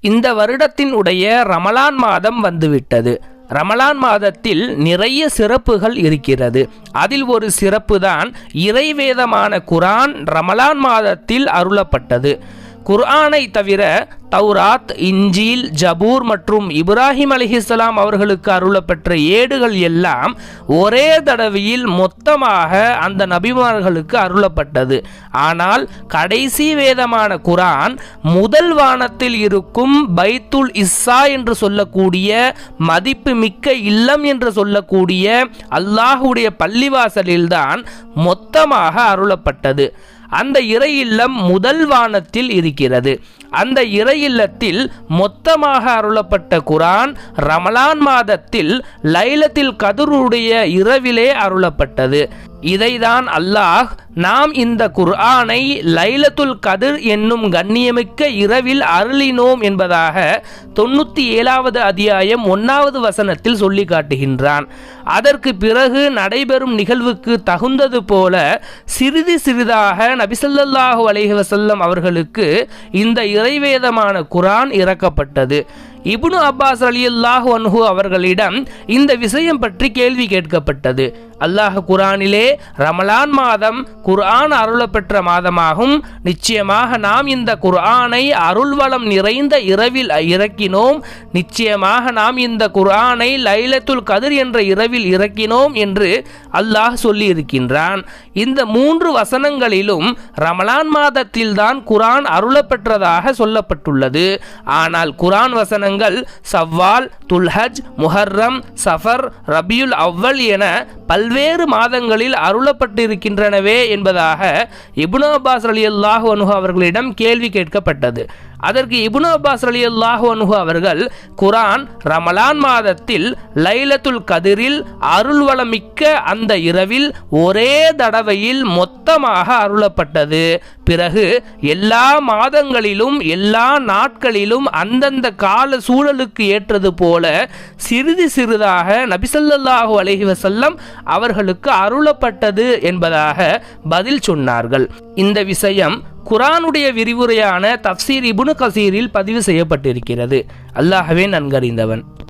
இந்த வருடத்தின் உடைய ரமலான் மாதம் வந்துவிட்டது. ரமலான் மாதத்தில் நிறைய சிறப்புகள் இருக்கிறது. அதில் ஒரு சிறப்பு தான் இறைவேதமான குரான் ரமலான் மாதத்தில் அருளப்பட்டது. குர்ஆனை தவிர தௌராத் இஞ்சீல் ஜபூர் மற்றும் இப்ராஹிம் அலிஹிஸ்லாம் அவர்களுக்கு அருளப்பெற்ற ஏடுகள் எல்லாம் ஒரே தடவையில் மொத்தமாக அந்த நபிமார்களுக்கு அருளப்பட்டது. ஆனால் கடைசி வேதமான குரான் முதல் வானத்தில் இருக்கும் பைத்துல் இஸ்ஸா என்று சொல்லக்கூடிய மதிப்பு மிக்க இல்லம் என்று சொல்லக்கூடிய அல்லாஹுடைய பள்ளிவாசலில்தான் மொத்தமாக அருளப்பட்டது. அந்த இறை இல்லம் முதல் வானத்தில் இருக்கிறது. அந்த இறை இல்லத்தில் மொத்தமாக அருளப்பட்ட குரான் ரமலான் மாதத்தில் லைலத்தில் கதுருடைய இரவிலே அருளப்பட்டது. இதைதான் அல்லாஹ் நாம் இந்த குர்ஆனை லைலத்துல் கதிர் என்னும் கண்ணியமிக்க இரவில் அருளினோம் என்பதாக தொண்ணூற்றி ஏழாவது அத்தியாயம் ஒன்றாவது வசனத்தில் சொல்லி காட்டுகின்றான். அதற்கு பிறகு நடைபெறும் நிகழ்வுக்கு தகுந்தது போல சிறிது சிறிதாக நபிசல்லாஹு அலைஹி வசல்லம் அவர்களுக்கு இந்த இறைவேதமான குரான் இறக்கப்பட்டது. இபுனு அப்பாஸ் அலி அல்லாஹு அன்ஹு அவர்களிடம் இந்த விஷயம் பற்றி கேள்வி கேட்கப்பட்டது. அல்லாஹ் குரானிலே ரமலான் மாதம் குர்ஆன் அருளப்பெற்ற மாதமாகும். நிச்சயமாக நாம் இந்த குர்ஆனை அருள்வளம் நிறைந்த இரவில் இறக்கினோம். நிச்சயமாக நாம் இந்த குர்ஆனை லைலத்துல் கதிர் என்ற இரவில் இறக்கினோம் என்று அல்லாஹ் சொல்லி இருக்கின்றான் இந்த மூன்று வசனங்களிலும் ரமலான் மாதத்தில்தான் குரான் அருளப்பெற்றதாக சொல்லப்பட்டுள்ளது. ஆனால் குரான் வசன மாதங்கள் சவ்வால் துல்ஹஜ் முஹர்ரம் சஃபர் ரபியுல் அவ்வல் என பல்வேறு மாதங்களில் அருளப்பட்டிருக்கின்றனவே என்பதாக இப்னு அப்பாஸ் அலி அல்லாஹு அவர்களிடம் கேள்வி கேட்கப்பட்டது. அதற்கு இபுனு அப்பாஸ் அலி அல்லாஹு அனுகு அவர்கள் குரான் ரமலான் மாதத்தில் லைலத்துல் கதிரில் அருள்வளமிக்க அந்த இரவில் ஒரே தடவையில் மொத்தமாக அருளப்பட்டது. பிறகு எல்லா மாதங்களிலும் எல்லா நாட்களிலும் அந்தந்த கால சூழலுக்கு ஏற்றது போல சிறிது சிறிதாக நபிசல்லாஹு அலஹி வசல்லம் அவர்களுக்கு அருளப்பட்டது என்பதாக பதில் சொன்னார்கள். இந்த விஷயம் குரானுடைய விரிவுரையான தப்சீர் இபுனு கசீரில் பதிவு செய்யப்பட்டிருக்கிறது. அல்லாஹவே நன்கறிந்தவன்.